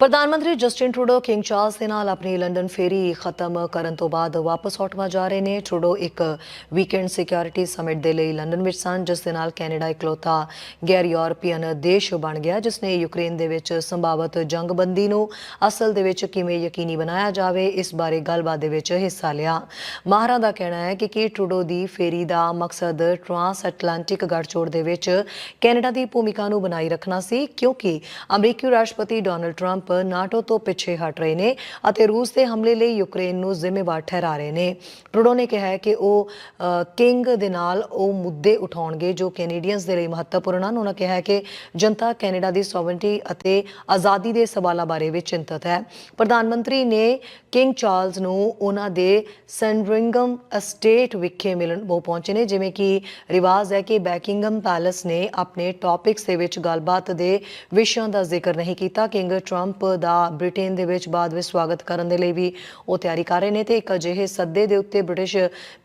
ਪ੍ਰਧਾਨ ਮੰਤਰੀ Justin Trudeau king Charles ਦੇ ਨਾਲ ਆਪਣੀ ਲੰਡਨ ਫੇਰੀ ਖਤਮ ਕਰਨ ਤੋਂ ਬਾਅਦ ਵਾਪਸ ਆਟਵਾ ਜਾ ਰਹੇ ਨੇ। ਟਰੂਡੋ ਇੱਕ ਵੀਕਐਂਡ ਸਿਕਿਉਰਿਟੀ ਸਮਿਟ ਦੇ ਲਈ ਲੰਡਨ ਵਿੱਚ ਸਨ, ਜਿਸ ਦੇ ਨਾਲ ਕੈਨੇਡਾ ਇਕਲੌਤਾ ਗੈਰ ਯੂਰਪੀਅਨ ਦੇਸ਼ ਬਣ ਗਿਆ, ਜਿਸ ਨੇ ਯੂਕਰੇਨ ਦੇ ਵਿੱਚ ਸੰਭਾਵਤ ਜੰਗਬੰਦੀ ਨੂੰ ਅਸਲ ਦੇ ਵਿੱਚ ਕਿਵੇਂ ਯਕੀਨੀ ਬਣਾਇਆ ਜਾਵੇ, ਇਸ ਬਾਰੇ ਗੱਲਬਾਤ ਦੇ ਵਿੱਚ ਹਿੱਸਾ ਲਿਆ। ਮਾਹਰਾਂ ਦਾ ਕਹਿਣਾ ਹੈ ਕਿ ਕੀ ਟਰੂਡੋ ਦੀ ਫੇਰੀ ਦਾ ਮਕਸਦ ਟ੍ਰਾਂਸ ਐਟਲਾਂਟਿਕ ਗੱਠਜੋੜ ਦੇ ਵਿੱਚ ਕੈਨੇਡਾ ਦੀ ਭੂਮਿਕਾ ਨੂੰ ਬਣਾਈ ਰੱਖਣਾ ਸੀ, ਕਿਉਂਕਿ ਅਮਰੀਕੀ ਰਾਸ਼ਟਰਪਤੀ ਡੋਨਲਡ ਟਰੰਪ ਨਾਟੋ ਤੋਂ ਪਿੱਛੇ ਹਟ ਰਹੇ ਨੇ ਅਤੇ ਰੂਸ ਦੇ ਹਮਲੇ ਲਈ ਯੂਕਰੇਨ ਨੂੰ ਜ਼ਿੰਮੇਵਾਰ ਠਹਿਰਾ ਰਹੇ ਨੇ। ਟਰੂਡੋ ਨੇ ਕਿਹਾ ਹੈ ਕਿ ਉਹ ਕਿੰਗ ਦੇ ਨਾਲ ਉਹ ਮੁੱਦੇ ਉਠਾਉਣਗੇ ਜੋ ਕੈਨੇਡੀਅਨਸ ਦੇ ਲਈ ਮਹੱਤਵਪੂਰਨ ਹਨ। ਉਹਨਾਂ ਕਿਹਾ ਹੈ ਕਿ ਜਨਤਾ ਕੈਨੇਡਾ ਦੀ ਸੋਵਰਨਟੀ ਅਤੇ ਆਜ਼ਾਦੀ ਦੇ ਸਵਾਲਾਂ ਬਾਰੇ ਵੀ ਚਿੰਤਤ ਹੈ। ਪ੍ਰਧਾਨ ਮੰਤਰੀ ਨੇ ਕਿੰਗ ਚਾਰਲਸ ਨੂੰ ਉਹਨਾਂ ਦੇ ਸੈਂਡਰਿੰਗਮ ਅਸਟੇਟ ਵਿਖੇ ਮਿਲਣ ਉਹ ਪਹੁੰਚੇ ਨੇ, ਜਿਵੇਂ ਕਿ ਰਿਵਾਜ ਹੈ ਕਿ ਬੈਕਿੰਗਮ ਪੈਲੇਸ ਨੇ ਆਪਣੇ ਟੌਪਿਕਸ ਦੇ ਵਿੱਚ ਗੱਲਬਾਤ ਦੇ ਵਿਸ਼ਿਆਂ ਦਾ ਜ਼ਿਕਰ ਨਹੀਂ ਕੀਤਾ। ਕਿੰਗ ਟਰੰਪ ਦਾ ਬ੍ਰਿਟੇਨ ਦੇ ਵਿੱਚ ਬਾਅਦ ਵਿੱਚ ਸਵਾਗਤ ਕਰਨ ਦੇ ਲਈ ਵੀ ਉਹ ਤਿਆਰੀ ਕਰ ਰਹੇ ਨੇ ਤੇ ਇੱਕ ਅਜਿਹੇ ਸੱਦੇ ਦੇ ਉੱਤੇ ਬ੍ਰਿਟਿਸ਼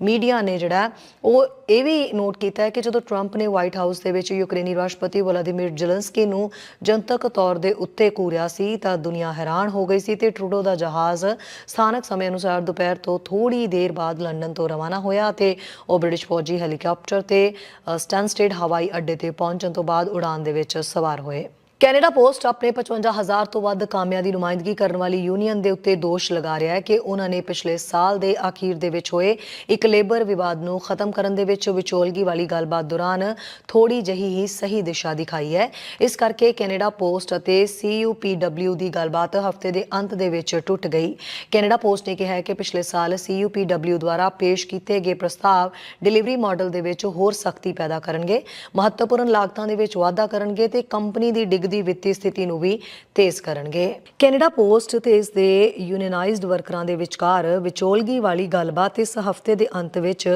ਮੀਡੀਆ ਨੇ ਜਿਹੜਾ ਉਹ ਇਹ ਵੀ ਨੋਟ ਕੀਤਾ ਹੈ ਕਿ ਜਦੋਂ ਟਰੰਪ ਨੇ ਵਾਈਟ ਹਾਊਸ ਦੇ ਵਿੱਚ ਯੂਕਰੇਨੀ ਰਾਸ਼ਟਰਪਤੀ ਵਲਾਦੀਮੀਰ ਜ਼ੈਲੈਂਸਕੀ ਨੂੰ ਜਨਤਕ ਤੌਰ ਦੇ ਉੱਤੇ ਘੂਰਿਆ ਸੀ ਤਾਂ ਦੁਨੀਆ ਹੈਰਾਨ ਹੋ ਗਈ ਸੀ ਤੇ ਟਰੂਡੋ ਦਾ ਜਹਾਜ਼ ਸਥਾਨਕ ਸਮੇਂ ਅਨੁਸਾਰ ਦੁਪਹਿਰ ਤੋਂ ਥੋੜੀ ਦੇਰ ਬਾਅਦ ਲੰਡਨ ਤੋਂ ਰਵਾਨਾ ਹੋਇਆ ਤੇ ਉਹ ਬ੍ਰਿਟਿਸ਼ ਫੌਜੀ ਹੈਲੀਕਾਪਟਰ ਤੇ ਅ, ਸਟੈਨਸਟੇਡ ਹਵਾਈ ਅੱਡੇ ਤੇ ਪਹੁੰਚਣ ਤੋਂ ਬਾਅਦ ਉਡਾਨ ਦੇ ਵਿੱਚ ਸਵਾਰ ਹੋਏ। ਕੈਨੇਡਾ ਪੋਸਟ ਆਪਣੇ 55000 ਤੋਂ ਵੱਧ ਕਾਮਿਆਂ ਦੀ ਨੁਮਾਇੰਦਗੀ ਕਰਨ ਵਾਲੀ ਯੂਨੀਅਨ ਦੇ ਉੱਤੇ ਦੋਸ਼ ਲਗਾ ਰਿਹਾ ਹੈ ਕਿ ਉਹਨਾਂ ਨੇ ਪਿਛਲੇ ਸਾਲ ਦੇ ਅਖੀਰ ਦੇ ਵਿੱਚ ਹੋਏ ਇੱਕ ਲੇਬਰ ਵਿਵਾਦ ਨੂੰ ਖਤਮ ਕਰਨ ਦੇ ਵਿੱਚ ਵਿਚੋਲਗੀ ਵਾਲੀ ਗੱਲਬਾਤ ਦੌਰਾਨ ਥੋੜੀ ਜਹੀ ਹੀ ਸਹੀ ਦਿਸ਼ਾ ਦਿਖਾਈ ਹੈ। ਇਸ ਕਰਕੇ ਕੈਨੇਡਾ ਪੋਸਟ ਅਤੇ CUPW ਦੀ ਗੱਲਬਾਤ ਹਫ਼ਤੇ ਦੇ ਅੰਤ ਦੇ ਵਿੱਚ ਟੁੱਟ ਗਈ। ਕੈਨੇਡਾ ਪੋਸਟ ਨੇ ਕਿਹਾ ਹੈ ਕਿ ਪਿਛਲੇ ਸਾਲ CUPW ਦੁਆਰਾ ਪੇਸ਼ ਕੀਤੇ ਗਏ ਪ੍ਰਸਤਾਵ ਡਿਲੀਵਰੀ ਮਾਡਲ ਦੇ ਵਿੱਚ ਹੋਰ ਸਖਤੀ ਪੈਦਾ ਕਰਨਗੇ, ਮਹੱਤਵਪੂਰਨ ਲਾਗਤਾਂ ਦੇ ਵਿੱਚ ਵਾਧਾ ਕਰਨਗੇ ਤੇ ਕੰਪਨੀ ਦੀ ਡਿੱਗਦੀ ਵਿੱਤੀ ਸਥਿਤੀ ਨੂੰ ਵੀ ਤੇਜ਼ ਕਰਨਗੇ। ਕੈਨੇਡਾ ਪੋਸਟ ਤੇ ਇਸ ਦੇ ਯੂਨੀਅਨਾਈਜ਼ਡ ਵਰਕਰਾਂ ਦੇ ਵਿਚਕਾਰ ਵਿਚੋਲਗੀ ਵਾਲੀ ਗੱਲਬਾਤ ਇਸ ਹਫ਼ਤੇ ਦੇ ਅੰਤ ਵਿੱਚ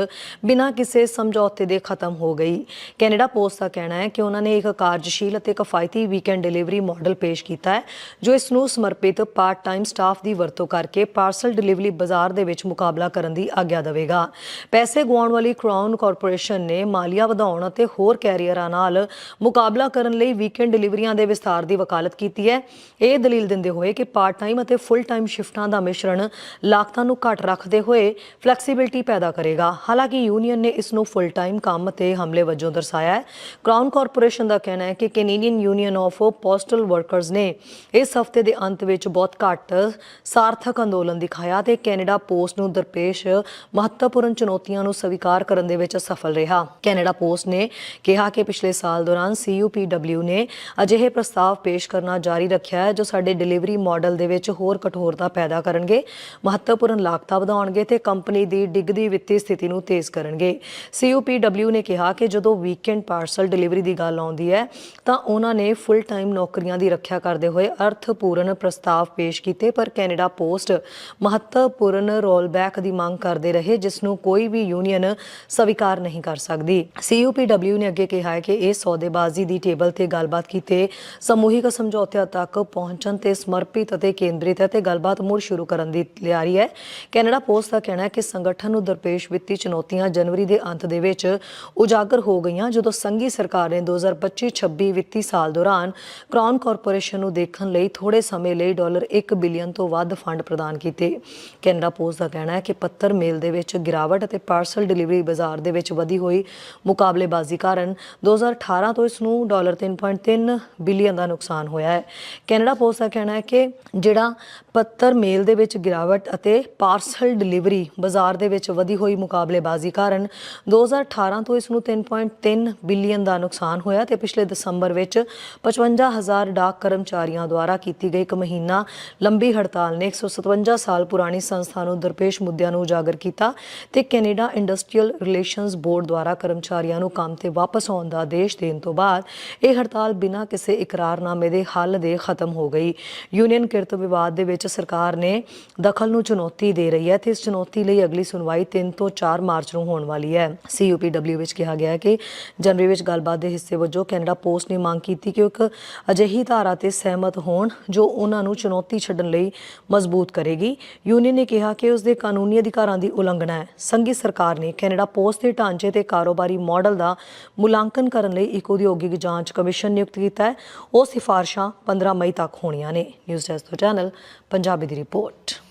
ਬਿਨਾਂ ਕਿਸੇ ਸਮਝੌਤੇ ਦੇ ਖਤਮ ਹੋ ਗਈ। ਕੈਨੇਡਾ ਪੋਸਟ ਦਾ ਕਹਿਣਾ ਹੈ ਕਿ ਉਹਨਾਂ ਨੇ ਇੱਕ ਕਾਰਜਸ਼ੀਲ ਅਤੇ ਕਿਫਾਇਤੀ ਵੀਕਐਂਡ ਡਿਲੀਵਰੀ ਮਾਡਲ ਪੇਸ਼ ਕੀਤਾ ਹੈ, ਜੋ ਇਸ ਨੂੰ ਸਮਰਪਿਤ ਪਾਰਟ ਟਾਈਮ ਸਟਾਫ ਦੀ ਵਰਤੋਂ ਕਰਕੇ ਪਾਰਸਲ ਡਿਲੀਵਰੀ ਬਾਜ਼ਾਰ ਦੇ ਵਿੱਚ ਮੁਕਾਬਲਾ ਕਰਨ ਦੀ ਆਗਿਆ ਦੇਵੇਗਾ। ਪੈਸੇ ਗਵਾਉਣ ਵਾਲੀ ਕਰਾਊਨ ਕਾਰਪੋਰੇਸ਼ਨ ਨੇ ਮਾਲੀਆ ਵਧਾਉਣ ਅਤੇ ਹੋਰ ਕੈਰੀਅਰਾਂ ਨਾਲ ਮੁਕਾਬਲਾ ਕਰਨ ਲਈ ਵੀਕਐਂਡ ਡਿਲੀਵਰੀਆਂ ਦੇ ਵਿਸਥਾਰ ਦੀ ਵਕਾਲਤ ਕੀਤੀ ਹੈ। ਇਹ ਦਲੀਲ ਦਿੰਦੇ ਹੋਏ ਕਿ ਪਾਰਟ ਟਾਈਮ ਅਤੇ ਫੁੱਲ ਟਾਈਮ ਸ਼ਿਫਟਾਂ ਦਾ ਮਿਸ਼ਰਣ ਲਾਗਤਾਂ ਨੂੰ ਘੱਟ ਰੱਖਦੇ ਹੋਏ ਫਲੈਕਸੀਬਿਲਟੀ ਪੈਦਾ ਕਰੇਗਾ। ਹਾਲਾਂਕਿ ਯੂਨੀਅਨ ਨੇ ਇਸ ਨੂੰ ਫੁੱਲ ਟਾਈਮ ਕੰਮ ਤੇ ਹਮਲੇ ਵਜੋਂ ਦਰਸਾਇਆ ਹੈ। ਕਰਾਊਨ ਕਾਰਪੋਰੇਸ਼ਨ ਦਾ ਕਹਿਣਾ ਹੈ ਕਿ Canadian Union of Postal Workers ਨੇ ਇਸ ਹਫ਼ਤੇ ਦੇ ਅੰਤ ਵਿੱਚ ਬਹੁਤ ਘੱਟ ਸਾਰਥਕ ਅੰਦੋਲਨ ਦਿਖਾਇਆ ਤੇ ਕੈਨੇਡਾ ਪੋਸਟ ਨੂੰ ਦਰਪੇਸ਼ ਮਹੱਤਵਪੂਰਨ ਚੁਣੌਤੀਆਂ ਨੂੰ ਸਵੀਕਾਰ ਕਰਨ ਦੇ ਵਿੱਚ ਸਫਲ ਰਿਹਾ। ਕੈਨੇਡਾ ਪੋਸਟ ਨੇ ਕਿਹਾ ਕਿ ਪਿਛਲੇ ਸਾਲ ਦੌਰਾਨ CUPW ਨੇ ਅਜਿਹੇ ਪ੍ਰਸਤਾਵ ਪੇਸ਼ ਕਰਨਾ ਜਾਰੀ ਰੱਖਿਆ ਹੈ, ਜੋ ਸਾਡੇ ਡਿਲੀਵਰੀ ਮਾਡਲ ਦੇ ਵਿੱਚ ਹੋਰ ਕਠੋਰਤਾ ਪੈਦਾ ਕਰਨਗੇ, ਮਹੱਤਵਪੂਰਨ ਲਾਗਤਾਂ ਵਧਾਉਣਗੇ ਤੇ ਕੰਪਨੀ ਦੀ ਡਿੱਗਦੀ ਵਿੱਤੀ ਸਥਿਤੀ ਨੂੰ ਤੇਜ਼ ਕਰਨਗੇ। CUPW ਨੇ ਕਿਹਾ ਕਿ ਜਦੋਂ ਵੀਕਐਂਡ ਪਾਰਸਲ ਡਿਲੀਵਰੀ ਦੀ ਗੱਲ ਆਉਂਦੀ ਹੈ, ਤਾਂ ਉਹਨਾਂ ਨੇ ਫੁੱਲ ਟਾਈਮ ਨੌਕਰੀਆਂ ਦੀ ਰੱਖਿਆ ਕਰਦੇ ਹੋਏ ਅਰਥਪੂਰਨ ਪ੍ਰਸਤਾਵ ਪੇਸ਼ ਕੀਤੇ, ਪਰ ਕੈਨੇਡਾ ਪੋਸਟ ਮਹੱਤਵਪੂਰਨ ਰੋਲਬੈਕ ਦੀ ਮੰਗ ਕਰਦੇ ਰਹੇ ਜਿਸ ਨੂੰ ਕੋਈ ਵੀ ਯੂਨੀਅਨ ਸਵੀਕਾਰ ਨਹੀਂ ਕਰ ਸਕਦੀ। CUPW ਨੇ ਅੱਗੇ ਕਿਹਾ ਹੈ ਕਿ ਇਹ ਸੌਦੇਬਾਜ਼ੀ ਦੀ ਟੇਬਲ ਤੇ ਗੱਲਬਾਤ ਕੀਤੇ ਸਮੂਹਿਕ ਸਮਝੌਤਿਆਂ ਤੱਕ ਪਹੁੰਚਣ ਤੇ ਸਮਰਪਿਤ ਅਤੇ ਕੇਂਦਰਿਤ ਹੈ ਤੇ ਗੱਲਬਾਤ ਮੁੜ ਸ਼ੁਰੂ ਕਰਨ ਦੀ ਤਿਆਰੀ ਹੈ। ਕੈਨੇਡਾ ਪੋਸਟ ਦਾ ਕਹਿਣਾ ਹੈ ਕਿ ਸੰਗਠਨ ਨੂੰ ਦਰਪੇਸ਼ ਵਿੱਤੀ ਚੁਣੌਤੀਆਂ ਜਨਵਰੀ ਦੇ ਅੰਤ ਦੇ ਵਿੱਚ ਉਜਾਗਰ ਹੋ ਗਈਆਂ, ਜਦੋਂ ਸੰਘੀ ਸਰਕਾਰ ਨੇ 2025-26 ਵਿੱਤੀ ਸਾਲ ਦੌਰਾਨ ਕਰਾਊਨ ਕਾਰਪੋਰੇਸ਼ਨ ਨੂੰ ਦੇਖਣ ਲਈ ਥੋੜੇ ਸਮੇਂ ਲਈ ਡਾਲਰ 1 ਬਿਲੀਅਨ ਤੋਂ ਵੱਧ ਫੰਡ ਪ੍ਰਦਾਨ ਕੀਤੇ। ਕੈਨੇਡਾ ਪੋਸਟ ਦਾ ਕਹਿਣਾ ਹੈ ਕਿ ਪੱਤਰ ਮੇਲ ਦੇ ਵਿੱਚ ਗਿਰਾਵਟ ਅਤੇ ਪਾਰਸਲ ਡਿਲੀਵਰੀ ਬਾਜ਼ਾਰ ਦੇ ਵਿੱਚ ਵਧੀ ਹੋਈ ਮੁਕਾਬਲੇਬਾਜ਼ੀ ਕਾਰਨ 2018 ਤੋਂ ਇਸ ਨੂੰ ਡਾਲਰ 3.3 ਬਿਲੀਅਨ ਦਾ ਨੁਕਸਾਨ ਹੋਇਆ ਹੈ। ਕੈਨੇਡਾ ਪੋਸਟ ਦਾ ਕਹਿਣਾ ਹੈ ਕਿ ਜਿਹੜਾ ਪੱਤਰ ਮੇਲ ਦੇ ਵਿੱਚ ਗਿਰਾਵਟ ਅਤੇ ਪਾਰਸਲ ਡਿਲੀਵਰੀ ਬਾਜ਼ਾਰ ਦੇ ਵਿੱਚ ਵਧੀ ਹੋਈ ਮੁਕਾਬਲੇਬਾਜ਼ੀ ਕਾਰਨ 2018 ਤੋਂ ਇਸ ਨੂੰ 3.3 ਬਿਲੀਅਨ ਦਾ ਨੁਕਸਾਨ ਹੋਇਆ ਤੇ ਪਿਛਲੇ ਦਸੰਬਰ ਵਿੱਚ 55000 ਡਾਕ ਕਰਮਚਾਰੀਆਂ ਦੁਆਰਾ ਕੀਤੀ ਗਈ ਇੱਕ ਮਹੀਨਾ ਲੰਬੀ ਹੜਤਾਲ ਨੇ 157 ਸਾਲ ਪੁਰਾਣੀ ਸੰਸਥਾ ਨੂੰ ਦਰਪੇਸ਼ ਮੁੱਦਿਆਂ ਨੂੰ ਉਜਾਗਰ ਕੀਤਾ ਤੇ ਕੈਨੇਡਾ ਇੰਡਸਟਰੀਅਲ ਰਿਲੇਸ਼ਨਸ ਬੋਰਡ ਦੁਆਰਾ ਕਰਮਚਾਰੀਆਂ ਨੂੰ ਕੰਮ ਤੇ ਵਾਪਸ ਆਉਣ ਦਾ ਆਦੇਸ਼ ਦੇਣ ਤੋਂ ਬਾਅਦ ਇਹ ਹੜਤਾਲ ਬਿਨਾਂ ਕਿਸੇ ਇਕਰਾਰਨਾਮੇ ਦੇ ਹੱਲ ਦੇ ਖਤਮ ਹੋ ਗਈ। ਯੂਨੀਅਨ ਕਿਰਤ ਵਿਵਾਦ ਦੇ ਵਿੱਚ ਸਰਕਾਰ ਨੇ ਦਖਲ ਨੂੰ ਚੁਣੌਤੀ ਦੇ ਰਹੀ ਹੈ ਤੇ ਇਸ ਚੁਣੌਤੀ ਲਈ ਅਗਲੀ ਸੁਣਵਾਈ 3 ਤੋਂ 4 ਮਾਰਚ ਨੂੰ ਹੋਣ ਵਾਲੀ ਹੈ। CUPW ਵਿੱਚ ਕਿਹਾ ਗਿਆ ਹੈ ਕਿ ਜਨਵਰੀ ਵਿੱਚ ਗੱਲਬਾਤ ਦੇ ਹਿੱਸੇ ਵਜੋਂ ਕੈਨੇਡਾ ਪੋਸਟ ਨੇ ਮੰਗ ਕੀਤੀ ਕਿ ਉਹ ਇੱਕ ਅਜਿਹੀ ਧਾਰਾ ਤੇ ਸਹਿਮਤ ਹੋਣ ਜੋ ਉਹਨਾਂ ਨੂੰ ਚੁਣੌਤੀ ਛੱਡਣ ਲਈ ਮਜ਼ਬੂਤ ਕਰੇਗੀ। ਯੂਨੀਅਨ ਨੇ ਕਿਹਾ ਕਿ ਉਸ ਦੇ ਕਾਨੂੰਨੀ ਅਧਿਕਾਰਾਂ ਦੀ ਉਲੰਘਣਾ ਹੈ। ਸੰਘੀ ਸਰਕਾਰ ਨੇ ਕੈਨੇਡਾ ਪੋਸਟ ਦੇ ਢਾਂਚੇ ਤੇ ਕਾਰੋਬਾਰੀ ਮਾਡਲ ਦਾ ਮੁਲਾਂਕਣ ਕਰਨ ਲਈ ਇੱਕ ਉਦਯੋਗਿਕ ਜਾਂਚ ਕਮਿਸ਼ਨ ਨਿਯੁਕਤ ਕੀਤਾ ਹੈ। ਉਹ ਸਿਫਾਰਸ਼ਾਂ 15 ਮਈ ਤੱਕ ਹੋਣੀਆਂ ਨੇ। ਨਿਊਜ਼ ਡੈਸਕ ਤੋਂ ਚੈਨਲ ਪੰਜਾਬੀ ਦੀ ਰਿਪੋਰਟ।